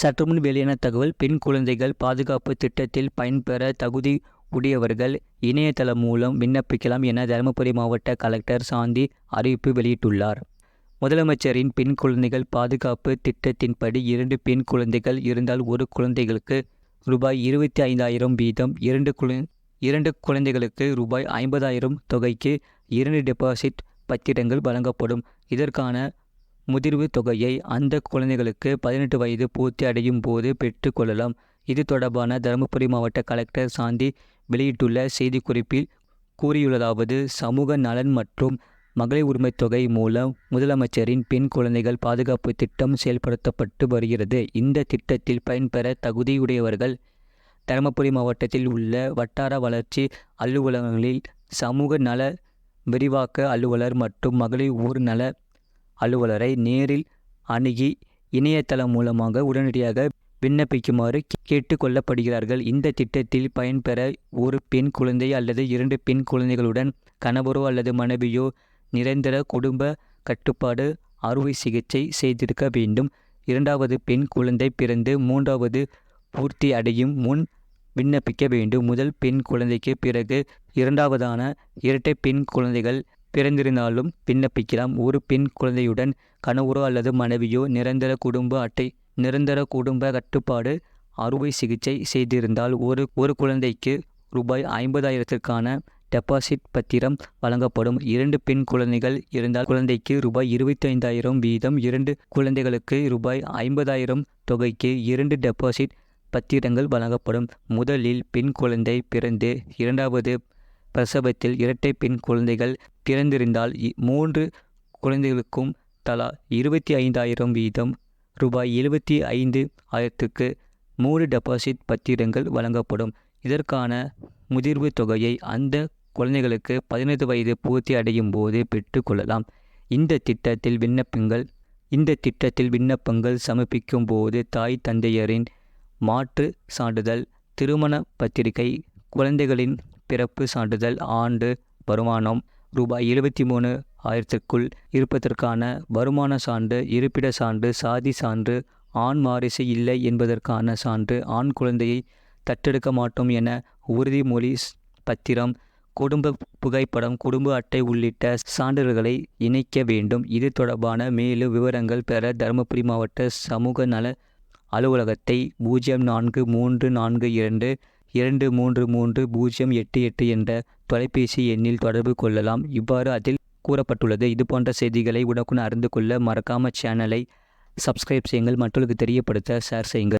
சற்றுமுன் வெளியான தகவல் பெண் குழந்தைகள் பாதுகாப்பு திட்டத்தில் பயன்பெற தகுதி உடையவர்கள் இணையதளம் மூலம் விண்ணப்பிக்கலாம் என தருமபுரி மாவட்ட கலெக்டர் சாந்தி அறிவிப்பு வெளியிட்டுள்ளார். முதலமைச்சரின் பெண் குழந்தைகள் பாதுகாப்பு திட்டத்தின்படி இரண்டு பெண் குழந்தைகள் இருந்தால் ஒரு குழந்தைகளுக்கு ரூபாய் இருபத்தி ஐந்தாயிரம் வீதம் இரண்டு குழ இரண்டு குழந்தைகளுக்கு ரூபாய் ஐம்பதாயிரம் தொகைக்கு இரண்டு டெபாசிட் பத்திரங்கள் வழங்கப்படும். இதற்கான முதிர்வு தொகையை அந்த குழந்தைகளுக்கு பதினெட்டு வயது பூர்த்தி அடையும் போது பெற்றுக்கொள்ளலாம் இது தொடர்பான தருமபுரி மாவட்ட கலெக்டர் சாந்தி வெளியிட்டுள்ள செய்திக்குறிப்பில் கூறியுள்ளதாவது சமூக நலன் மற்றும் மகளிர் உரிமைத் தொகை மூலம் முதலமைச்சரின் பெண் குழந்தைகள் பாதுகாப்பு திட்டம் செயல்படுத்தப்பட்டு வருகிறது. இந்த திட்டத்தில் பயன்பெற தகுதியுடையவர்கள் தருமபுரி மாவட்டத்தில் உள்ள வட்டார வளர்ச்சி அலுவலகங்களில் சமூக நல விரிவாக்க அலுவலர் மற்றும் மகளிர் ஊர் நல அலுவலரை நேரில் அணுகி இணையதளம் மூலமாக உடனடியாக விண்ணப்பிக்குமாறு கேட்டுக்கொள்ளப்படுகிறார்கள். இந்த திட்டத்தில் பயன்பெற ஒரு பெண் குழந்தை அல்லது இரண்டு பெண் குழந்தைகளுடன் கணவரோ அல்லது மனைவியோ நிரந்தர குடும்ப கட்டுப்பாடு அறுவை சிகிச்சை செய்திருக்க வேண்டும். இரண்டாவது பெண் குழந்தை பிறந்து மூன்றாவது பூர்த்தி அடையும் முன் விண்ணப்பிக்க வேண்டும். முதல் பெண் குழந்தைக்கு பிறகு இரண்டாவதான இரட்டை பெண் குழந்தைகள் பிறந்திருந்தாலும் விண்ணப்பிக்கலாம். ஒரு பெண் குழந்தையுடன் கணவரோ அல்லது மனைவியோ நிரந்தர குடும்ப அட்டை நிரந்தர குடும்ப கட்டுப்பாடு அறுவை சிகிச்சை செய்திருந்தால் ஒரு ஒரு குழந்தைக்கு ரூபாய் ஐம்பதாயிரத்திற்கான டெபாசிட் பத்திரம் வழங்கப்படும். இரண்டு பெண் குழந்தைகள் இருந்தால் குழந்தைக்கு ரூபாய் இருபத்தைந்தாயிரம் வீதம் இரண்டு குழந்தைகளுக்கு ரூபாய் ஐம்பதாயிரம் தொகைக்கு இரண்டு டெபாசிட் பத்திரங்கள் வழங்கப்படும். முதலில் பெண் குழந்தை பிறந்து இரண்டாவது பிரசவத்தில் இரட்டை பெண் குழந்தைகள் பிறந்திருந்தால் மூன்று குழந்தைகளுக்கும் தலா இருபத்தி ஐந்தாயிரம் வீதம் ரூபாய் எழுபத்தி ஐந்து ஆயிரத்துக்கு மூன்று டெபாசிட் பத்திரங்கள் வழங்கப்படும். இதற்கான முதிர்வு தொகையை அந்த குழந்தைகளுக்கு பதினைந்து வயது பூர்த்தி அடையும் போது பெற்றுக்கொள்ளலாம் இந்த திட்டத்தில் விண்ணப்பங்கள் இந்த திட்டத்தில் விண்ணப்பங்கள் சமர்ப்பிக்கும் போது தாய் தந்தையரின் மாற்று சான்றிதழ் திருமண பத்திரிகை குழந்தைகளின் பிறப்பு சான்றிதழ் ஆண்டு வருமானம் ரூபாய் எழுபத்தி மூணு ஆயிரத்திற்குள் இருப்பதற்கான வருமான சான்று இருப்பிட சான்று சாதி சான்று ஆண் வாரிசு இல்லை என்பதற்கான சான்று ஆண் குழந்தையை தத்தெடுக்க மாட்டோம் என உறுதிமொழி பத்திரம் குடும்ப புகைப்படம் குடும்ப அட்டை உள்ளிட்ட சான்றிதழ்களை இணைக்க வேண்டும். இது தொடர்பான மேலும் விவரங்கள் பெற தருமபுரி மாவட்ட சமூக நல அலுவலகத்தை பூஜ்ஜியம் நான்கு மூன்று நான்கு இரண்டு இரண்டு மூன்று மூன்று பூஜ்ஜியம் எட்டு எட்டு என்ற தொலைபேசி எண்ணில் தொடர்பு கொள்ளலாம். இவ்வாறு அதில் கூறப்பட்டுள்ளது. இது போன்ற செய்திகளை உடனுக்குடன் அறிந்து கொள்ள மறக்காம சேனலை சப்ஸ்கிரைப் செய்யுங்கள். மற்றவர்களுக்கு தெரியப்படுத்த ஷேர் செய்யுங்கள்.